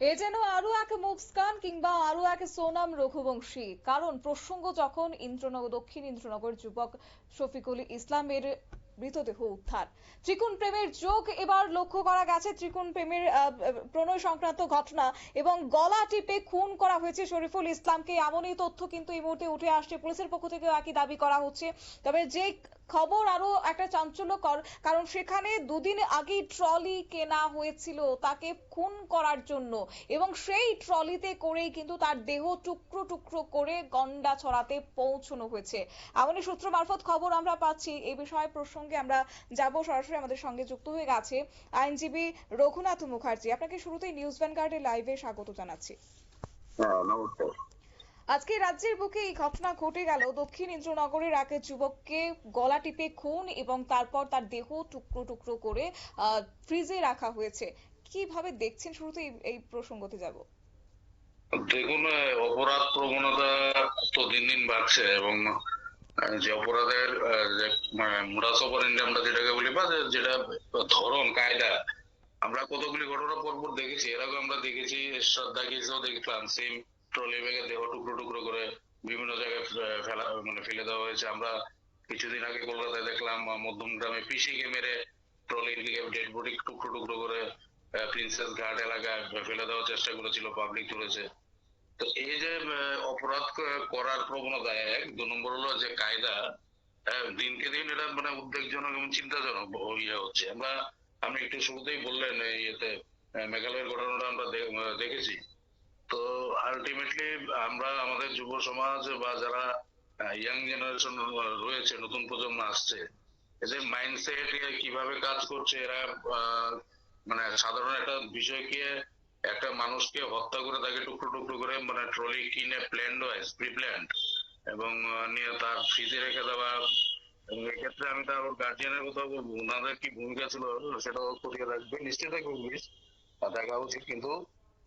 এ যেন আরও এক মুস্কান কিংবা আরও এক সোনাম রঘুবংশী। কারণ প্রসঙ্গ যখন ইন্দ্রনগর দক্ষিণ ইন্দ্রনগর যুবক শফিকুল ইসলামের মৃতদেহ উদ্ধার। ত্রিকোণ প্রেমের যোগ এবার লক্ষ্য করা গেছে। ত্রিকোণ প্রেমের প্রণয় সংক্রান্ত ঘটনা এবং গলা টিপে খুন করা হয়েছে শরীফুল ইসলামকে। এমনই তথ্য কিন্তু এই মুহূর্তে উঠে আসছে। পুলিশের পক্ষ থেকেও একই দাবি করা হচ্ছে। তবে যে খবর আরও একটা চাঞ্চল্যকর, কারণ সেখানে দুদিন আগেই ট্রলি কেনা হয়েছিল তাকে খুন করার জন্য এবং সেই ট্রলিতে করেই কিন্তু তার দেহ টুকরো টুকরো করে গন্ডা ছড়াতে পৌঁছানো হয়েছে। এমনই সূত্র মারফত খবর আমরা পাচ্ছি। এই বিষয়ে প্রসঙ্গে আমরা যাব সরাসরি আমাদের সঙ্গে যুক্ত হয়ে গেছে আইনজীবী রঘুনাথ মুখার্জি। আপনাকে শুরুতেই নিউজ ভ্যানগার্ডের লাইভে স্বাগত জানাচ্ছি। হ্যাঁ নমস্কার। আজকে রাজ্যের বুকে এই ঘটনা ঘটে গেল। দক্ষিণ ইন্দ্রনগরের এক যুবককে গলা টিপে খুন এবং তারপর তার দেহ টুকরো টুকরো করে আহ, ফ্রিজে রাখা হয়েছে। কীভাবে দেখছেন শুরুতে এই- প্রসঙ্গতে যাব? দেখুন অপরাধ প্রবণতা তো দিন দিন বাড়ছে এবং যে অপরাধের মোডাস অপারেন্ডি আমরা যেটাকে বলি বা যেটা ধরন কায়দা আমরা কতগুলি ঘটনা পরপর দেখেছি এর আগে আমরা দেখেছি শ্রদ্ধা কেসেও দেখলাম সেম ট্রলি ব্যাগে দেহ টুকরো টুকরো করে বিভিন্ন জায়গায় ফেলা মানে ফেলে দেওয়া হয়েছে। আমরা কিছুদিন আগে কলকাতায় দেখলাম আহ, মধ্যমগ্রামে পিসিকে মেরে ট্রলির দিকে ডেড বডি টুকরো টুকরো করে প্রিন্সেস ঘাট এলাকায় ফেলে দেওয়ার চেষ্টা করেছিল পাবলিক তুলেছে। তো এই যে অপরাধ করার প্রবণতা এক, দু নম্বর হলো যে কায়দা দিনকে দিন এটা মানে উদ্বেগজনক এবং চিন্তাজনক ইয়ে হচ্ছে। আমরা একটু শুরুতেই বললেন ইয়েতে মেঘালয়ের ঘটনাটা আমরা দেখেছি। তো আলটিমেটলি আমরা আমাদের যুব সমাজ বা যারা ইয়াং জেনারেশন রয়েছে, নতুন প্রজন্ম আসছে, এদের মাইন্ডসেট কীভাবে কাজ করছে, এরা মানে সাধারণ একটা বিষয়কে একটা মানুষকে হত্যা করে তাকে টুকরো টুকরো করে মানে ট্রলি কিনে প্ল্যান্ড ওয়াইজ প্রি প্ল্যান্ড এবং নিয়ে তার ফ্রিজে রেখে দেওয়া, এবং এক্ষেত্রে আমি তার গার্জিয়ানের কথা বলব। ওনাদের কি ভূমিকা ছিল সেটাও খতিয়ে রাখবে নিশ্চয়ই থাকবে পুলিশ দেখা উচিত। কিন্তু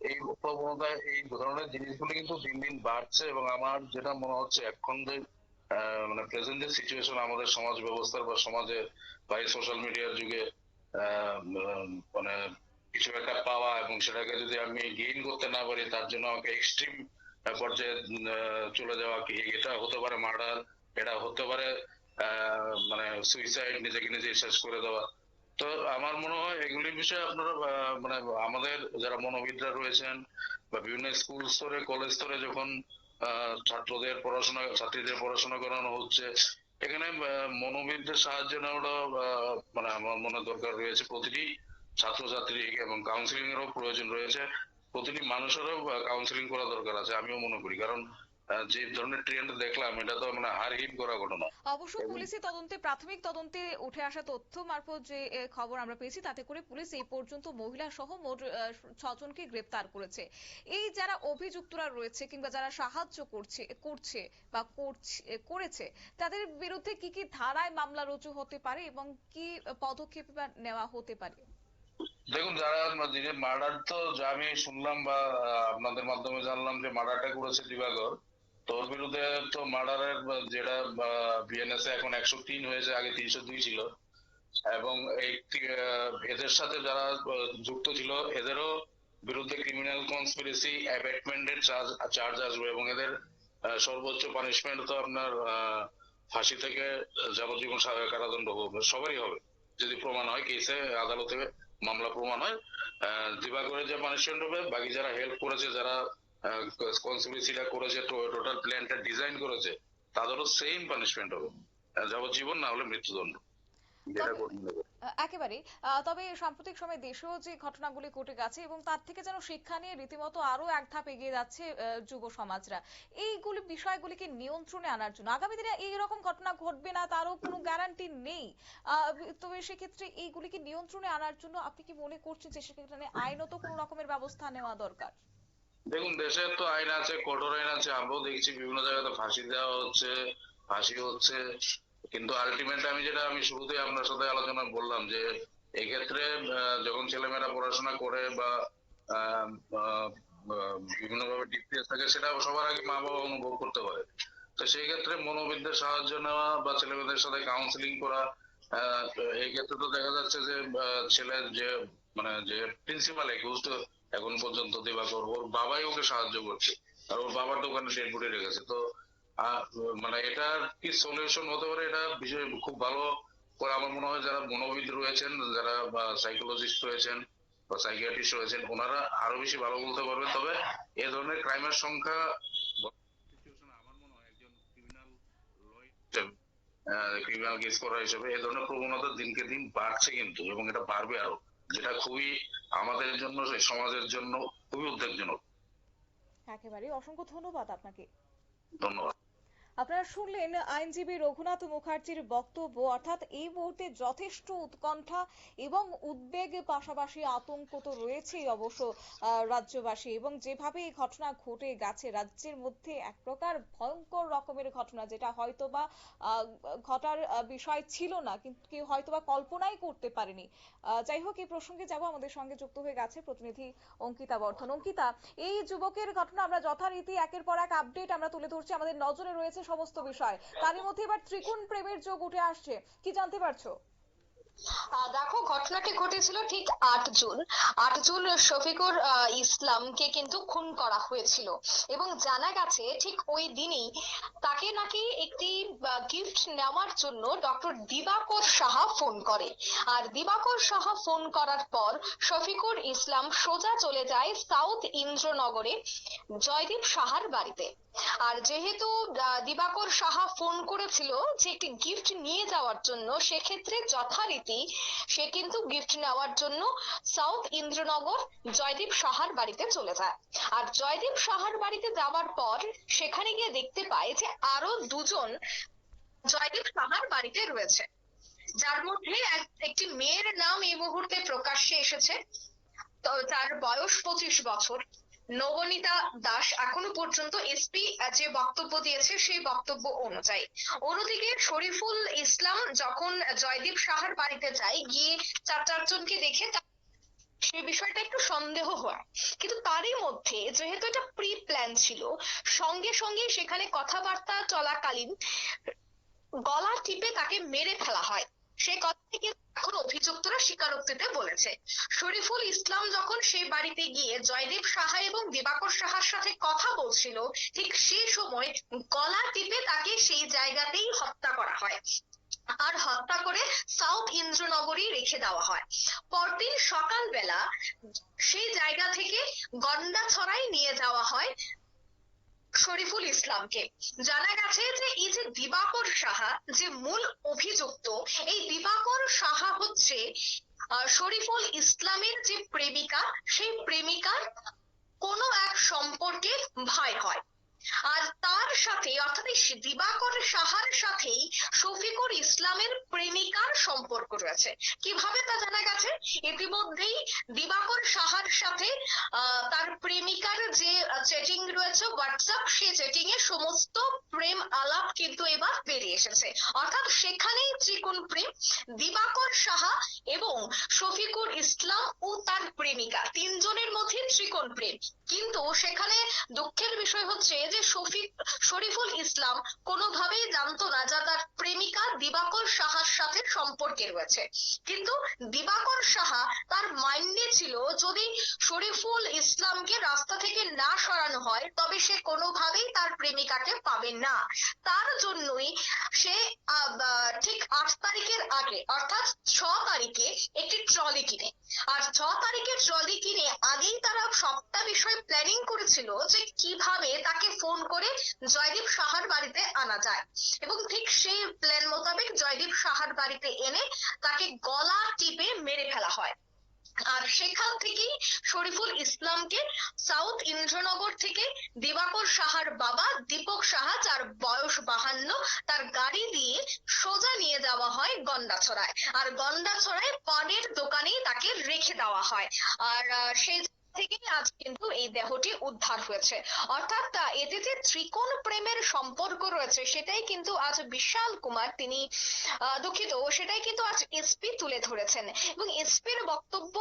এই প্রবণতা এই ধরনের জিনিসগুলো কিন্তু দিন দিন বাড়ছে, এবং আমার যেটা মনে হচ্ছে, এখন যে মানে প্রেজেন্ট যে সিচুয়েশন আমাদের সমাজ ব্যবস্থার বা সমাজে বা সোশ্যাল মিডিয়ার যুগে কিছু একটা পাওয়া এবং সেটাকে যদি আমি গেইন করতে না পারি, তার জন্য আমাকে এক্সট্রিম পর্যায়ে চলে যাওয়া কি, এটা হতে পারে মার্ডার এটা হতে পারে মানে সুইসাইড নিজেকে নিজে শেষ করে দেওয়া। তো আমার মনে হয় এগুলির বিষয়ে আপনারা মানে আমাদের যারা মনোবিদরা রয়েছেন বা বিভিন্ন স্কুল স্তরে কলেজ স্তরে যখন ছাত্রদের পড়াশোনা, ছাত্রীদের পড়াশোনা করানো হচ্ছে, এখানে মনোবিদদের সাহায্য নেওয়াটা মানে আমার মনে দরকার রয়েছে প্রতিটি ছাত্রছাত্রী এবং কাউন্সিলিং এরও প্রয়োজন রয়েছে। প্রতিটি মানুষেরও কাউন্সিলিং করা দরকার আছে আমিও মনে করি। কারণ যে ধরনের ট্রেন্ড দেখলাম এটা তো মানে হার হিট করা ঘটনা। অবশ্য পুলিশি তদন্তে প্রাথমিক তদন্তে উঠে আসা তথ্য মারফত যে খবর আমরা পেয়েছি তাতে করে পুলিশ এই পর্যন্ত মহিলা সহ মোট ছজনকে গ্রেপ্তার করেছে। এই যারা অভিযুক্তরা রয়েছে কিংবা যারা সাহায্য করছে করছে বা করছে করেছে তাদের বিরুদ্ধে কি কি ধারায় মামলা রুজু হতে পারে এবং কি পদক্ষেপ নেওয়া হতে পারে? দেখুন, যারা যে মার্ডার তো যা আমি শুনলাম বা আপনাদের মাধ্যমে জানলাম যে মার্ডারটা করেছে দিবাকর তোর বিরুদ্ধে তো মার্ডারের যেটা বিএনএস এখন একশো তিন হয়েছে, আগে তিনশো দুই ছিল। এবং এই এদের সাথে যারা যুক্ত ছিল, এদেরও বিরুদ্ধে ক্রিমিনাল কনস্পিরেসি অ্যাবেটমেন্টের চার্জ আসবে এবং এদের সর্বোচ্চ পানিশমেন্ট তো আপনার ফাঁসি থেকে যাবজ্জীবন কারাদণ্ড হবে। সবারই হবে, যদি প্রমাণ হয় কেসে আদালতে মামলা প্রমাণ হয়। আহ, দিবাকরের যে পানিশমেন্ট হবে বাকি যারা হেল্প করেছে যারা কনসপিরেসিটা করেছে টোটাল প্ল্যানটা ডিজাইন করেছে তাদেরও সেম পানিশমেন্ট হবে। যাবজ্জীবন না হলে মৃত্যুদণ্ড। যেটা করতে একেবারে তবে সাম্প্রতিক সময় দেশেও যে ঘটনাগুলি ঘটে গেছে এবং তার থেকে যেন শিক্ষা নিয়ে রীতিমতো আরও এক ধাপ এগিয়ে যাচ্ছে যুব সমাজরা। এইগুলি বিষয়গুলিকে নিয়ন্ত্রণে আনার জন্য আগামী দিনে এই রকম ঘটনা ঘটবে না, তারও কোনো গ্যারান্টি নেই। তবে সেক্ষেত্রে এইগুলিকে নিয়ন্ত্রণে আনার জন্য আপনি কি মনে করছেন যে সেক্ষেত্রে আইনত কোনো রকমের ব্যবস্থা নেওয়া দরকার? দেখুন দেশে তো আইন আছে, কঠোর আইন আছে আমরাও দেখছি বিভিন্ন জায়গাতে ফাঁসি দেওয়া হচ্ছে, ফাঁসি হচ্ছে। কিন্তু আলটিমেট আমি যেটা, আমি শুরুতেই আপনার সাথে আলোচনা বললাম যে, এক্ষেত্রে যখন ছেলেমেয়েরা পড়াশোনা করে বা বিভিন্নভাবে ডিপ্রেস থাকে, সেটা সবার আগে মা বাবা অনুভব করতে পারে। তো সেই ক্ষেত্রে মনোবিদদের সাহায্য নেওয়া বা ছেলেমেয়েদের সাথে কাউন্সিলিং করা এই ক্ষেত্রে তো দেখা যাচ্ছে যে ছেলের যে মানে যে প্রিন্সিপাল একুজড এখন পর্যন্ত দিবাকর, ওর বাবাই ওকে সাহায্য করছে। আর ওর বাবার দোকানে ডেড বডি রেখেছে। তো মানে এটার কি সলিউশন হতে পারে এটা বিষয়ে খুব ভালো করে আমার মনে হয় যারা মনোবিদ রয়েছেন যারা বা সাইকোলজিস্ট রয়েছেন বা সাইকিয়াট্রিস্ট রয়েছেন ওনারা আরও বেশি ভালো বলতে পারবেন তবে এ ধরনের ক্রাইমের সংখ্যা আমার মনে হয় একজন ক্রিমিনাল ক্রিমিনাল কেস করা হিসেবে এ ধরনের প্রবণতা দিনকে দিন বাড়ছে কিন্তু এবং এটা বাড়বে আরও যেটা খুবই আমাদের জন্য সমাজের জন্য খুবই উদ্বেগজনক। একেবারে অসংখ্য ধন্যবাদ আপনাকে। ধন্যবাদ। আপনারা শুনলেন আইনজীবী রঘুনাথ মুখার্জির বক্তব্য। অর্থাৎ এই মুহূর্তে যথেষ্ট উৎকণ্ঠা এবং উদ্বেগ পাশাপাশি আতঙ্ক তো রয়েছেই অবশ্য রাজ্যবাসী। এবং যেভাবে এই ঘটনা ঘটে গেছে, রাজ্যের মধ্যে এক প্রকার ভয়ঙ্কর রকমের ঘটনা, যেটা হয়তোবা ঘটার বিষয় ছিল না, কিন্তু কেউ হয়তোবা কল্পনাই করতে পারেনি। যাই হোক, এই প্রসঙ্গে যাব। আমাদের সঙ্গে যুক্ত হয়ে গেছে প্রতিনিধি অঙ্কিতা বর্ধন। অঙ্কিতা, এই যুবকের ঘটনা আমরা যথারীতি একের পর এক আপডেট আমরা তুলে ধরছি। আমাদের নজরে রয়েছে সমস্ত বিষয়। তারই মধ্যে এবার ত্রিকোণ প্রেমের যোগ উঠে আসছে। কি জানতে পারছ? দেখো, ঘটনাটি ঘটেছিল ঠিক আট জুন। আট জুন শফিকুর ইসলামকে কিন্তু খুন করা হয়েছিল। এবং জানা গেছে, ঠিক ওই দিনই তাকে নাকি একটি গিফট নেওয়ার জন্য ডক্টর দিবাকর সাহা ফোন করে। আর দিবাকর সাহা ফোন করার পর শফিকুর ইসলাম সোজা চলে যায় সাউথ ইন্দ্রনগরে জয়দীপ সাহার বাড়িতে। আর যেহেতু দিবাকর সাহা ফোন করেছিল যে একটি গিফট নিয়ে যাওয়ার জন্য, সেক্ষেত্রে যথারীতি সে কিন্তু গিফট নেওয়ার জন্য সাউথ ইন্দ্রনগর জয়দীপ সাহার বাড়িতে চলে যায়। আর জয়দীপ সাহার বাড়িতে যাওয়ার পর সেখানে গিয়ে দেখতে পায় যে আরও দুজন জয়দীপ সাহার বাড়িতে রয়েছে। যার মধ্যে একটি মেয়ের নাম এই মুহূর্তে প্রকাশ্যে এসেছে। তার বয়স পঁচিশ বছর। নবনীতা দাস এখনও পর্যন্ত এসপি যে বক্তব্য দিয়েছে সেই বক্তব্য অনুযায়ী। অন্যদিকে শরীফুল ইসলাম যখন জয়দীপ সাহার বাড়িতে যায়, গিয়ে চার, চারজনকে দেখে সে বিষয়টা একটু সন্দেহ হয়। কিন্তু তারই মধ্যে যেহেতু এটা প্রি প্ল্যান ছিল, সঙ্গে সঙ্গে সেখানে কথাবার্তা চলাকালীন গলা টিপে তাকে মেরে ফেলা হয়। সেই কথা থেকে এখন অভিযুক্তরা স্বীকারোক্তিতে বলেছে। শরীফুল ইসলাম যখন সেই বাড়িতে গিয়ে জয়দেব সাহা এবং দিবাকর সাহার সাথে কথা বলছিল, ঠিক সেই সময় গলা টিপে তাকে সেই জায়গাতেই হত্যা করা হয়। আর হত্যা করে সাউথ ইন্দ্রনগরী রেখে দেওয়া হয়। পরদিন সকালবেলা সেই জায়গা থেকে গন্ডাছড়ায় নিয়ে যাওয়া হয় শরীফুল ইসলামকে। জানা গেছে যে, এই যে দিবাকর সাহা যে মূল অভিযুক্ত, এই দিবাকর সাহা হচ্ছে শরীফুল ইসলামের যে প্রেমিকা, সেই প্রেমিকার কোনো এক সম্পর্কে ভাই হয়। আর তার সাথে, অর্থাৎ দিবাকর সাহার সাথেই শফিকুর ইসলামের প্রেমিকার সম্পর্ক রয়েছে। কীভাবে তা জানা গেছে? ইতিমধ্যেই দিবাকর সাহার সাথে তার প্রেমিকার যে চ্যাটিং রয়েছে হোয়াটসঅ্যাপ সেই চ্যাটিং এ সমস্ত প্রেম আলাপ কিন্তু এবার বেরিয়ে এসেছে। অর্থাৎ সেখানেই ত্রিকোণ প্রেম। দিবাকর সাহা এবং শফিকুর ইসলাম ও তার প্রেমিকা, তিনজনের মধ্যে ত্রিকোণ প্রেম। কিন্তু সেখানে দুঃখের বিষয় হচ্ছে যে শফিক শরীফুল ইসলাম কোনোভাবেই জানতো না যে তার প্রেমিকা দিবাকর সাহার সাথে সম্পর্কে রয়েছে। কিন্তু দিবাকর সাহা তার মাইন্ডে ছিল, যদি শরীফুল ইসলামকে রাস্তা থেকে না সরানো হয়, তবে সে কোনোভাবেই তার প্রেমিকাকে পাবে না। তার জন্যই সে ঠিক আট তারিখের আগে, অর্থাৎ ছ তারিখে একটি ট্রলি কিনে। আর ছ তারিখে ট্রলি কিনে আগেই তারা সবটা বিষয় প্ল্যানিং করেছিল যে কীভাবে তাকে ফোন করে জয়দীপ সাহার বাড়িতে আনা যায়। এবং ঠিক সেই প্ল্যান মোতাবেক জয়দীপ সাহার বাড়িতে এনে তাকে গলা টিপে মেরে ফেলা হয়। আর সেখান থেকেই শরীফুল ইসলামকে সাউথ ইন্দ্রনগর থেকে দিবাকর সাহার বাবা দীপক সাহা, যার বয়স বাহান্ন, তার গাড়ি দিয়ে সোজা নিয়ে যাওয়া হয় গন্ডাছড়ায়। আর গন্ডাছড়ায় পানের দোকানেই তাকে রেখে দেওয়া হয়। আর সেই থেকে আজ কিন্তু এই দেহটি উদ্ধার হয়েছে। অর্থাৎ এতে যে ত্রিকোণ প্রেমের সম্পর্ক রয়েছে সেটাই কিন্তু আজ বিশাল কুমার তিনি দুঃখিত সেটাই কিন্তু আজ এসপি তুলে ধরেছেন। এবং এসপির বক্তব্য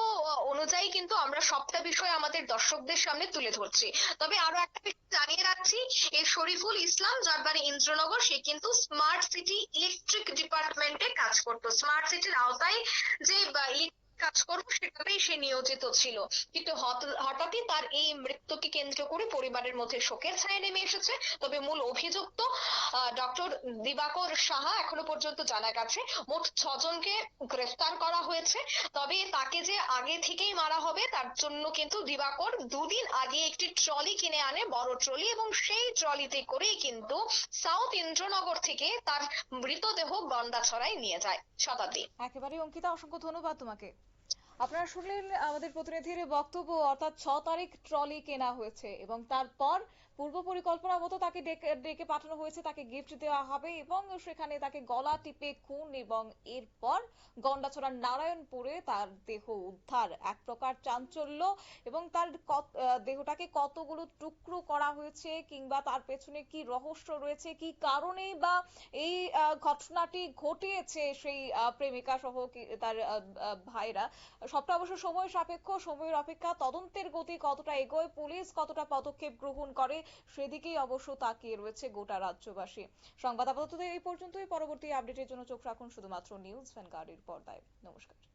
অনুযায়ী কিন্তু আমরা সবটা বিষয় আমাদের দর্শকদের সামনে তুলে ধরছি। তবে আরও একটা বিষয় জানিয়ে রাখছি এই শরীফুল ইসলাম যার বাড়ি ইন্দ্রনগর সে কিন্তু স্মার্ট সিটি ইলেকট্রিক ডিপার্টমেন্টে কাজ করতো। স্মার্ট সিটির আওতায় যে বা, electric কাজ করব সেটাতেই সে নিয়োজিত ছিল। কিন্তু হঠাৎই তার এই মৃত্যুকে কেন্দ্র করে পরিবারের মধ্যে শোকের ছায়া নেমে এসেছে। তবে মূল অভিযুক্ত ডক্টর দিবাকর সাহা এখনও পর্যন্ত জানা গেছে, মোট ছজনকে গ্রেফতার করা হয়েছে। তবে তাকে যে আগে থেকেই মারা হবে, তার জন্য কিন্তু দিবাকর দুদিন আগে একটি ট্রলি কিনে আনে, বড় ট্রলি, এবং সেই ট্রলিতে করেই কিন্তু সাউথ ইন্দ্রনগর থেকে তার মৃতদেহ গন্ডাছড়ায় নিয়ে যায় শতাব্দী। একেবারে অঙ্কিতা, অসংখ্য ধন্যবাদ তোমাকে। আপনারা শুনলেন আমাদের প্রতিনিধির বক্তব্য, অর্থাৎ ছ তারিখ ট্রলি কেনা হয়েছে এবং তারপর পূর্ব পরিকল্পনা মতো তাকে ডেকে পাঠানো হয়েছে, তাকে গিফট দেওয়া হবে এবং সেখানে তাকে গলা টিপে খুন এবং এরপর গন্ডাছড়ার নারায়ণপুরে তার দেহ উদ্ধার। এক প্রকার চাঞ্চল্য এবং তার দেহটাকে কতগুলো টুকরো করা হয়েছে কিংবা তার পেছনে কি রহস্য রয়েছে, কি কারণে বা এই ঘটনাটি ঘটিয়েছে সেই প্রেমিকা সহ তার ভাইরা। সবটা অবশ্য সময় সাপেক্ষ, সময়ের অপেক্ষা, তদন্তের গতি কতটা এগোয়, পুলিশ কতটা পদক্ষেপ গ্রহণ করে সেদিকেই অবশ্য তাকিয়ে রয়েছে গোটা রাজ্যবাসী। সংবাদ আপাতত এই পর্যন্তই। পরবর্তী আপডেটের জন্য চোখ রাখুন শুধুমাত্র নিউজ ভ্যানগার্ডের পর্দায়। নমস্কার।